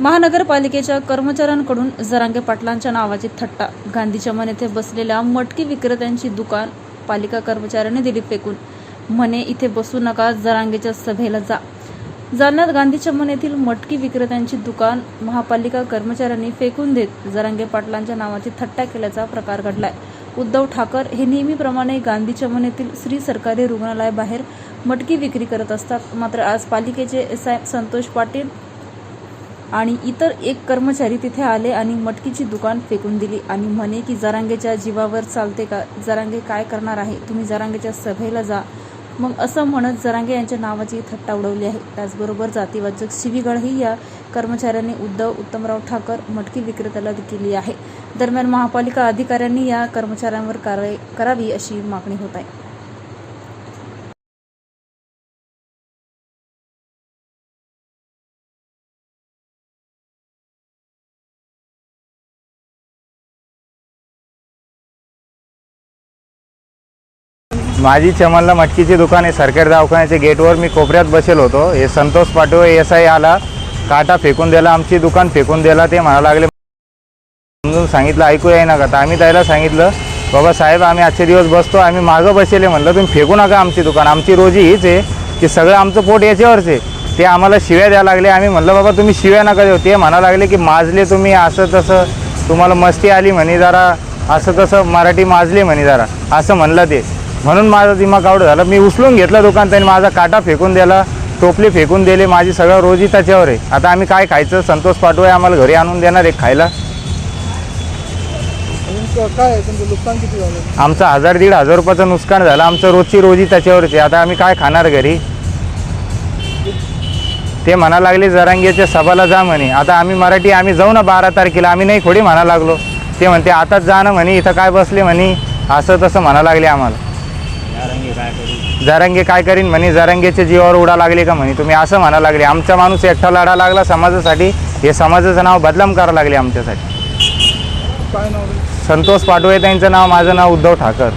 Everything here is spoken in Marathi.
महानगरपालिकेच्या कर्मचाऱ्यांकडून जरांगे पाटलांच्या नावाची थट्टा. गांधी चमन येथे बसलेल्या मटकी विक्रेत्यांची दुकान पालिका कर्मचाऱ्यांनी दिली फेकून. म्हणे इथे बसू नका जरांगेच्या सभेला जा. जालन्यात गांधी चमन येथील मटकी विक्रेत्यांची दुकान महापालिका कर्मचाऱ्यांनी फेकून देत जरांगे पाटलांच्या नावाची थट्टा केल्याचा प्रकार घडलाय. उद्धव ठाकर हे नेहमीप्रमाणे गांधी चमन येथील श्री सरकारी रुग्णालयाबाहेर मटकी विक्री करत असतात. मात्र आज पालिकेचे एस आय संतोष पाटील आणि इतर एक कर्मचारी तिथे आले आणि मटकीची दुकान फेकून दिली आणि म्हणे की जरांगेच्या जीवावर चालते का? जरांगे काय करणार आहे? तुम्ही जरांगेच्या सभेला जा. मग असं म्हणत जरांगे यांच्या नावाची थट्टा उडवली आहे. त्याचबरोबर जातीवाचक शिवीगडही या कर्मचाऱ्यांनी उद्धव उत्तमराव ठाकर मटकी विक्रेत्याला केली आहे. दरम्यान महापालिका अधिकाऱ्यांनी या कर्मचाऱ्यांवर कारवाई करावी अशी मागणी होत आहे. माझी चमनला मटकीची दुकान आहे. सरकारी दवाखान्याच्या गेटवर मी कोपऱ्यात बसेल होतो. हे संतोष पाटो एस आय आला. काटा फेकून द्यायला आमची दुकान फेकून दिला. ते म्हणायला लागले समजून सांगितलं. ऐकू आहे ना का? तर आम्ही त्याला सांगितलं बाबा साहेब आम्ही आजचे दिवस बसतो. आम्ही मागं बसेले म्हणलं तुम्ही फेकू नका आमची दुकान. आमची रोजी हीच आहे की सगळं आमचं पोट याच्यावरच आहे. ते आम्हाला शिव्या द्यायला लागले. आम्ही म्हणलं बाबा तुम्ही शिव्या नका देऊ. ते म्हणायला लागले की माजले तुम्ही असं तसं. तुम्हाला मस्ती आली म्हणे जरा. असं तसं मराठी माजले म्हणे जरा. असं म्हणलं ते. म्हणून माझा दिमाग आवड झाला. मी उचलून घेतलं दुकान त्यांनी माझा काटा फेकून दिला टोपली फेकून दिले माझी सगळं रोजी त्याच्यावर आहे. आता आम्ही काय खायचं? संतोष पाटोळे आम्हाला घरी आणून देणार आहे खायला. काय आहे? तुमचं नुकसान किती झालं? आमचं हजार दीड हजार रुपयाचं नुकसान झालं. आमचं रोजची रोजी त्याच्यावरच आहे. आता आम्ही काय खाणार घरी? ते म्हणा लागले जरांगेच्या सभाला जा म्हणे. आता आम्ही मराठी आम्ही जाऊ ना बारा तारखेला. आम्ही नाही खोडी म्हणा लागलो. ते म्हणते आताच जा ना म्हणे. इथं काय बसले म्हणे? असं तसं म्हणा लागले आम्हाला. जरांगे काय करीन म्हणे? जरांगेच्या जीवावर उडा लागले का म्हणे? तुम्ही असं म्हणा लागले आमचा माणूस एकटा लढा लागला समाजासाठी हे समाजाचं नाव बदनाम करावं लागले आमच्यासाठी. काय नाव आहे? संतोष पाटोळे त्यांचं नाव माझं नाव उद्धव ठाकर.